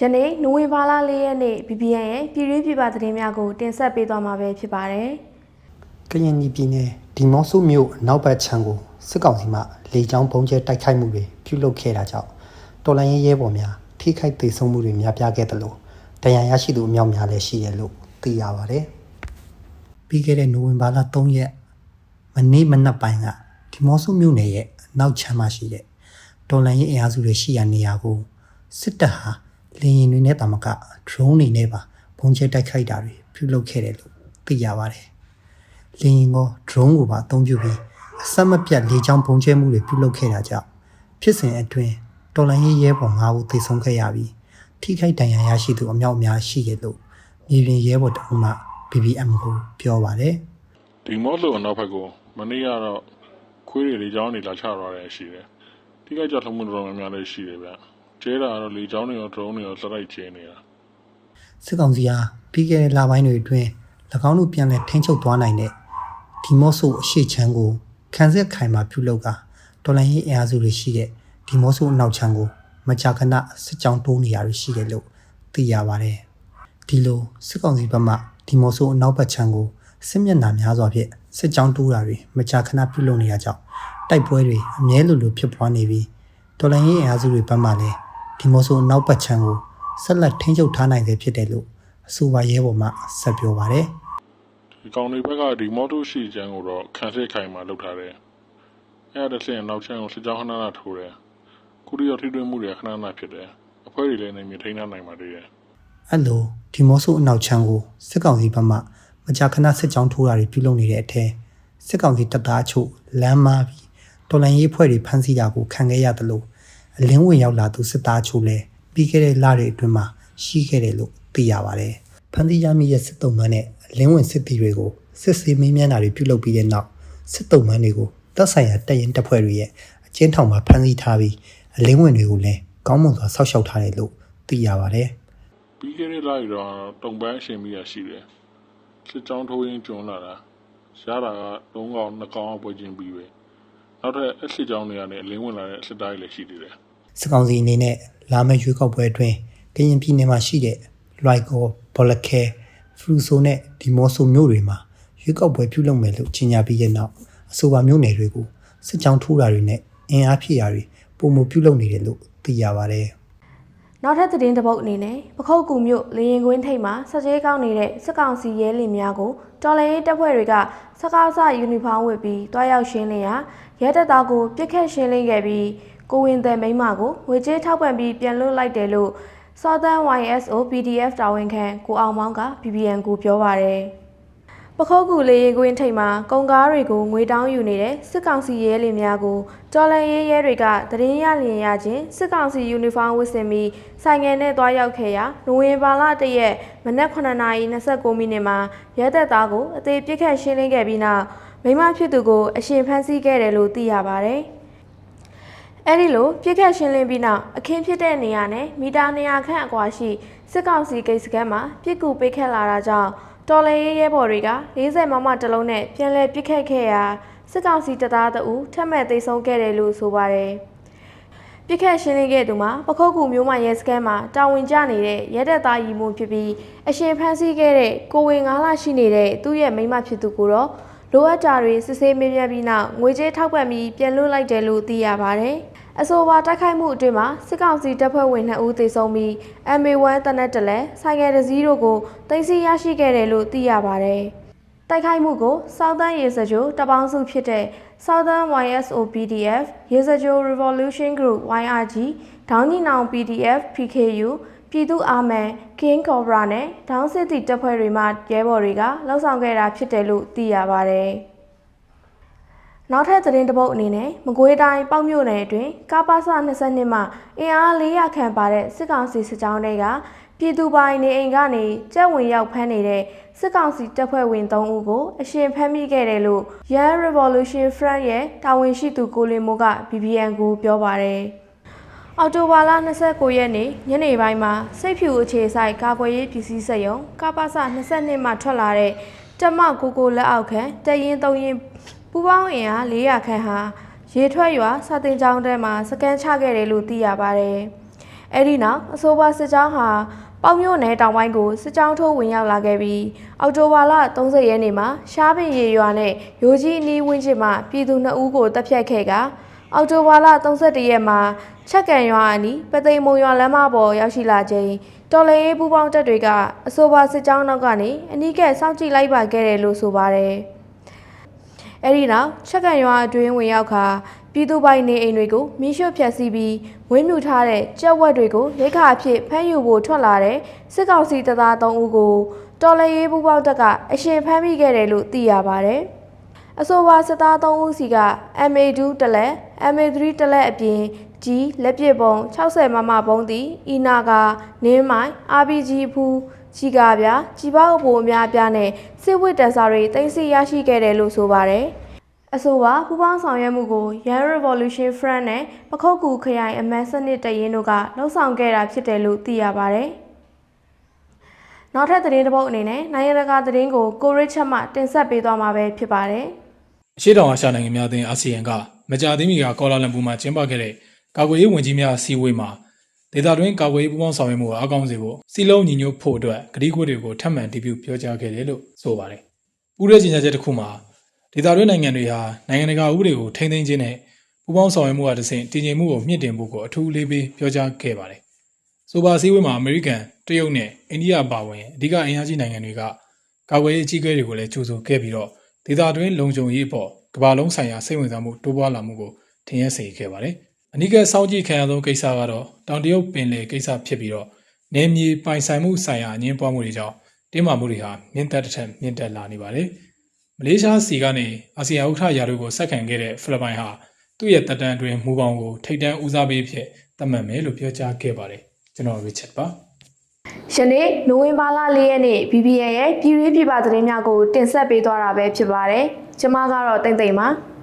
ယနေ့နိုဝင်ဘာလ၄ရက်နေ့ BBN ရဲ့ပြည်တွင်းပြည်ပသတင်းများကိုတင်ဆက်ပေးသွားမှာပဲဖြစ်ပါတယ်။ကရင်ပြည်နယ်ဒီမော့ဆိုမြို့အနောက်ဘက်ခြမ်းကိုစစ်ကောင်စီမှလေကြောင်းပုံကျဲတိုက်ခိုက်မှုတွေပြုလုပ်ခဲ့တာကြောင့်တော်လိုင်းရဲရဲဘော်များထိခိုက်ဒေဆုံးမှုတွေများပြားခဲ့တယ်လို့တရားရရှိသူအများများလည်းရှိတယ်လို့သိရပါတယ်။ပြီးခဲ့တဲ့နိုဝင်ဘာလ3ရက်မနေ့မနက်ပိုင်းကဒီမော့ဆိုမြို့နယ်ရဲ့အနောက်ခြမ်းမှာရှိတဲ့တော်လိုင်းရဲအင်အားစုတွေရှိရာနေရာကိုစစ်တပ်ဟာ လေရင်တွေနဲ့တာမက drone တွေနဲ့ပါပုံကျဲတိုက်ခိုက်တာတွေပြုလုပ်ခဲ့တယ်လို့သိရပါတယ်။လေရင်ကော drone ကိုပါအသုံးပြုပြီးအဆက်မပြတ်လေကြောင်းပုံကျဲမှုတွေပြုလုပ်ခဲ့တာကြောင့်ဖြစ်စဉ်အတွင်းတော်လိုင်းရေးရဲဘော်၅ဦးသေဆုံးခဲ့ရပြီးထိခိုက်ဒဏ်ရာရရှိသူအမြောက်အများရှိတယ်လို့မြေပြင်ရဲဘော်တအုပ်မှ BBM ကိုပြောပါတယ်ဒီမော့လို့အနောက်ဘက်ကိုမနေ့ကတော့ခွေးတွေလေချောင်းတွေလာချသွားတယ်ရှိတယ်။ထိခိုက်ကြဆုံးမှုတော်တော်များများလည်းရှိတယ်ဗျ။ ကျဲတာကတော့လေချောင်းတွေရော drone တွေရောစတိုက်ကျဲနေတာစစ်ကောင်စီဟာပြီးခဲ့တဲ့လပိုင်းတွေအတွင်း၎င်းတို့ပြန်လည်ထိန်းချုပ်သွားနိုင်တဲ့ဒီမော့ဆိုအရှိချမ်းကိုခန်းဆက်ခိုင်မှာပြုလုပ်ကတော်လိုင်းရေးအင်အားစုတွေရှိတဲ့ဒီမော့ဆိုအနောက်ချမ်းကိုမကြာခဏစစ်ကြောင်းတိုးနေရရှိတယ်လို့သိရပါတယ်။ဒီလိုစစ်ကောင်စီဘက်မှဒီမော့ဆိုအနောက်ဘက်ချမ်းကိုစစ်မျက်နှာများစွာဖြင့်စစ်ကြောင်းတိုးတာတွေမကြာခဏပြုလုပ်နေရကြောင်းတိုက်ပွဲတွေအမြဲလိုလိုဖြစ်ပွားနေပြီးတော်လိုင်းရေးအင်အားစုတွေဘက်မှလည်း ဒီမော့ဆိုအနောက်ဘက်ချမ်းကိုဆက်လက်ထိန်းချုပ်ထားနိုင်စေဖြစ်တယ်လို့အဆိုပါရဲဘော်မှဆက်ပြောပါတယ်။ဒီကောင်တွေဘက်ကဒီမော့တို့ရှိချမ်းကိုတော့ခံစစ်ခိုင်မှာလောက်ထားတယ်။အဲ့ဒါတစ်ဆင့်နောက်ချမ်းကိုစစ်ကြောင်းခဏခဏထိုးတယ်။ခုတည်းရောထိတွေ့မှုတွေခဏခဏဖြစ်တယ်။အဖွဲတွေလည်းနေမြထိန်းထားနိုင်ပါသေးတယ်။အဲ့လိုဒီမော့ဆိုအနောက်ချမ်းကိုစစ်ကောင်စီဘက်မှမကြာခဏစစ်ကြောင်းထိုးတာတွေပြုလုပ်နေတဲ့အထက်စစ်ကောင်စီတပ်သားအချို့လမ်းမားပြီးတော်လိုင်းရေးဖွဲ့တွေဖမ်းဆီးတာကိုခံခဲ့ရတယ်လို့ အလင်းဝင်ရောက်လာသူစစ်သားအချို့လည်းပြီးခဲ့တဲ့လတွေအတွင်းမှာရှိခဲ့တယ်လို့သိရပါတယ်။ဖမ်းဆီးရမိတဲ့စစ်တုံးမန်းနဲ့အလင်းဝင်စစ်တီတွေကိုစစ်ဆေးမေးမြန်းတာတွေပြုလုပ်ပြီးတဲ့နောက်စစ်တုံးမန်းတွေကိုတပ်ဆိုင်ရာတပ်ရင်တပ်ဖွဲ့တွေရဲ့အကျဉ်းထောင်မှာဖမ်းဆီးထားပြီးအလင်းဝင်တွေကိုလည်းကောင်းမွန်စွာဆောက်ရှောက်ထားတယ်လို့သိရပါတယ်။ပြီးခဲ့တဲ့လတွေတော့တုံပန်းအရှင်မိရရှိတယ်။စစ်ကြောင်းထိုးရင်းကျွန်းလာတာရတာက၃កောင်၂កောင်အပွဲချင်းပြီးပဲ။နောက်ထပ်အစစ်ကြောင်းတွေကနေအလင်းဝင်လာတဲ့စစ်သားတွေလည်းရှိသေးတယ်။ စစ်ကောင်စီအနေနဲ့လာမယ့်ရွေးကောက်ပွဲအတွင်းကရင်ပြည်နယ်မှာရှိတဲ့လွိုက်ကောဘော်လခဲဖရူဆိုနဲ့ဒီမော့ဆိုမြို့တွေမှာရွေးကောက်ပွဲပြုလုပ်မယ်လို့ကြေညာပြီးတဲ့နောက်အဆိုပါမြို့နယ်တွေကိုစစ်ကြောင်းထိုးတာတွေနဲ့အင်အားဖြည့်တာတွေပုံမပြုလုပ်နေတယ်လို့သိရပါတယ်နောက်ထပ်သတင်းတစ်ပုဒ်အနေနဲ့ပခုတ်ကူမြို့လေရင်ကွင်းထိပ်မှာစက်ကြေးကောက်နေတဲ့စစ်ကောင်စီရဲလင်များကိုတော်လှန်ရေးတပ်ဖွဲ့တွေကစကားစယူနီဖောင်းဝတ်ပြီးတွားရောက်ရှင်းလင်းရာရဲတပ်သားကိုပြစ်ခတ်ရှင်းလင်းခဲ့ပြီး ကိုဝင်တဲ့မိန်းမကိုငွေကြေးထောက်ပံ့ပြီးပြန်လွှတ်လိုက်တယ်လို့ Southern YSO PDF တာဝန်ခံကိုအောင်မောင်းက BBN ကိုပြောပါရယ်ပခုတ်ကူလေရင်ကွင်းထိပ်မှာကုန်ကားတွေကိုငွေတောင်းယူနေတဲ့စစ်ကောင်စီရဲလင်များကိုတော်လန်ရဲရဲတွေကတရင်ရလျင်ရချင်းစစ်ကောင်စီယူနီဖောင်းဝတ်ဆင်ပြီးဆိုင်ငယ်နဲ့တွားရောက်ခဲ့ရာနိုဝင်ဘာလတရက်မနက်9:29မိနစ်မှာရဲတပ်သားကိုအသေးပြစ်ခတ်ရှင်းလင်းခဲ့ပြီးနောက်မိမဖြစ်သူကိုအရှင်ဖမ်းဆီးခဲ့တယ်လို့သိရပါတယ်။ အဲဒီလိုပြစ်ခတ်ရှင်းလင်းပြီးနောက်အခင်းဖြစ်တဲ့နေရာနဲ့မီတာ200ခန့်အကွာရှိစစ်ကောင်စီဂိတ်စခန်းမှာပြစ်ကူပိတ်ခတ်လာတာကြောင့်တော်လဲရဲရဲဘော်တွေက40မမတလုံးနဲ့ပြန်လည်ပြစ်ခတ်ခဲ့ရာစစ်ကောင်စီတပ်သားတအူထက်မဲ့သိမ်းဆုံးခဲ့တယ်လို့ဆိုပါတယ်။ပြစ်ခတ်ရှင်းလင်းခဲ့သူမှာပခုတ်ကူမျိုးမရဲစခန်းမှာတာဝန်ကျနေတဲ့ရဲတပ်သားရီမို့ဖြစ်ပြီးအရှင်ဖမ်းဆီးခဲ့တဲ့ကိုဝင်9လရှိနေတဲ့သူ့ရဲ့မိန်းမဖြစ်သူကိုတော့လိုအပ်တာတွေစစ်ဆေးမေးမြန်းပြီးနောက်ငွေကြေးထောက်ပံ့ပြီးပြန်လွှတ်လိုက်တယ်လို့သိရပါတယ်။ အဆိုပါတိုက်ခိုက်မှုအတွင်းမှာစစ်ကောင်စီတပ်ဖွဲ့ဝင်2ဦးသေဆုံးပြီး MA1 တနက်တလဲဆိုင်ကယ်တစ်စီးတို့ကိုတင်စီရရှိခဲ့တယ်လို့သိရပါတယ်။တိုက်ခိုက်မှုကို Southern ရေစကြိုတပေါင်းစုဖြစ်တဲ့ Southern YSO PDF ရေစကြို Revolution Group YRG ဒေါင်းညီနောင် PDF PKU ပြည်သူ့အာမန် King Cobra နဲ့ဒေါင်းစစ်တီတပ်ဖွဲ့တွေမှရဲဘော်တွေကလှုပ်ဆောင်ခဲ့တာဖြစ်တယ်လို့သိရပါတယ်။ နောက်ထပ်သတင်းတစ်ပုဒ်အနေနဲ့မကွေးတိုင်းပေါ့မြို့နယ်အတွင်းကာပါစ22မှာအင်အား400ခန့်ပါတဲ့စစ်ကောင်စီစစ်ကြောင်းတွေကပြည်သူပိုင်နေအိမ်ကနေကြက်ဝင်ရောက်ဖမ်းနေတဲ့စစ်ကောင်စီတပ်ဖွဲ့ဝင်3ဦးကိုအရှင်ဖမ်းမိခဲ့တယ်လို့ Young Revolution Front ရဲ့တာဝန်ရှိသူကိုလင်မိုးက BBN ကိုပြောပါတယ်။အော်တိုဘာလ29ရက်နေ့ညနေပိုင်းမှာစိတ်ဖြူအခြေဆိုင်ကာကွယ်ရေးပစ္စည်းစက်ရုံကပ္ပစ22မှာထွက်လာတဲ့တမကိုကိုလက်အောက်ခံတရင်3ရင် ပူပေါင်းအင်အား400ခန့်ဟာရေထွက်ရွာစာတင်ကျောင်းထဲမှာစကန်ချခဲ့တယ်လို့သိရပါတယ်။အဲ့ဒီနောက်အဆိုပါစစ်ကြောင်းဟာပေါက်မြို့နယ်တောင်ပိုင်းကိုစစ်ကြောင်းထိုးဝင်ရောက်လာခဲ့ပြီးအောက်တိုဘာလ30ရက်နေ့မှာရှားပင်ရေရွာနဲ့ရိုကြီးအနီးဝင်းကျင်မှာပြည်သူ2ဦးကိုတပ်ဖြတ်ခဲ့ကအောက်တိုဘာလ31ရက်မှာချက်ကန်ရွာအနီးပသိမ်မုံရွာလမ်းမပေါ်ရောက်ရှိလာချိန်တော်လေပူပေါင်းတပ်တွေကအဆိုပါစစ်ကြောင်းနောက်ကနေအနီးကပ်စောင့်ကြည့်လိုက်ပါခဲ့တယ်လို့ဆိုပါတယ်။ အဲဒီနောက်ချက်ကန်ရွာအတွင်းဝင်ရောက်ခါပြည်သူပိုင်နေအိမ်တွေကိုမိရှုဖျက်ဆီးပြီးဝင်းမြူထားတဲ့ကြက်ဝက်တွေကိုရိတ်ခါအဖြစ်ဖမ်းယူဖို့ထွက်လာတဲ့စစ်ကောင်စီတပ်သား3ဦးကိုတော်လေပူပေါင်းတပ်ကအရှင်ဖမ်းမိခဲ့တယ်လို့သိရပါတယ်။အဆိုပါစစ်သား3ဦးစီက MA2 တလက် MA3 တလက်အပြင်ကြီးလက်ပစ်ပုံ60မမပုံးသည်အီနာကနင်းမိုင် RPG ဖူး ကြီးကားပြကြီးပေါက်အပိုအများအပြားနဲ့စစ်ဝစ်တန်စာတွေတင်စီရရှိခဲ့တယ်လို့ဆိုပါတယ်။အဆိုပါပူပေါင်းဆောင်ရွက်မှုကို Young Revolution Front နဲ့ပခုတ်ကူခရိုင်အမတ်စနစ်တရင်တို့ကလှုံ့ဆော်ခဲ့တာဖြစ်တယ်လို့သိရပါတယ်။နောက်ထပ်သတင်းတစ်ပုဒ်အနေနဲ့နိုင်ငံတကာသတင်းကိုကိုရစ်ချက်မှတင်ဆက်ပေးသွားမှာပဲဖြစ်ပါတယ်။အရှေ့တောင်အာရှနိုင်ငံများအသင်းအာဆီယံကမကြာသေးမီကကော်လာလမ်ပူမှာကျင်းပခဲ့တဲ့ကာကွယ်ရေးဝန်ကြီးများအစည်းအဝေးမှာ ဒေသတွင်းကာကွယ်ရေးပူးပေါင်းဆောင်ရွက်မှုကိုအကောင်းစေဖို့စီလုံးညီညွတ်ဖို့အတွက်ကတိကဝတ်တွေကိုထပ်မံတည်ပြုပြောကြားခဲ့တယ်လို့ဆိုပါတယ်။ပူးရဲကြေညာချက်တစ်ခုမှာဒေသတွင်းနိုင်ငံတွေဟာနိုင်ငံတကာဥပဒေကိုထိန်းသိမ်းခြင်းနဲ့ပူးပေါင်းဆောင်ရွက်မှုအတဆင့်တည်ငြိမ်မှုကိုမြင့်တင်ဖို့ကိုအထူးလေးပေးပြောကြားခဲ့ပါတယ်။ဆိုပါအစည်းအဝေးမှာအမေရိကန်တရုတ်နဲ့အိန္ဒိယပါဝင်အဓိကအင်အားကြီးနိုင်ငံတွေကကာကွယ်ရေးအကြီးအကဲတွေကိုလည်းကြိုးဆိုခဲ့ပြီးတော့ဒေသတွင်းလုံခြုံရေးအပေါ်ကမ္ဘာလုံးဆိုင်ရာစိတ်ဝင်စားမှုတိုးပွားလာမှုကိုထင်ရစေခဲ့ပါတယ်။ အနိကစောင့်ကြည့်ခံရသောကိစ္စကတော့တောင်တရုတ်ပင်လယ်ကိစ္စဖြစ်ပြီးတော့နေမြေပိုင်ဆိုင်မှုဆိုင်ရာအငင်းပွားမှုတွေကြောင့်တင်းမာမှုတွေဟာမြင့်တက်တစ်ထက်မြင့်တက်လာနေပါတယ်။မလေးရှားစီကနေအာဆီယံဥက္ကဋ္ဌရာထူးကိုဆက်ခံခဲ့တဲ့ဖိလစ်ပိုင်ဟာသူ့ရဲ့တပ်တန်းအတွင်းမူပေါင်းကိုထိတ်တန့်ဦးစားပေးဖြစ်သတ်မှတ်မယ်လို့ပြောကြားခဲ့ပါတယ်။ကျွန်တော်ရစ်ချတ်ပါယနေ့နိုဝင်ဘာလ၄ရက်နေ့ BBN ရဲ့ပြည်ရေးပြည်ပသတင်းများကိုတင်ဆက်ပေးသွားတာပဲဖြစ်ပါတယ်။ကျွန်မကတော့တိမ့်တိမ့်ပါ။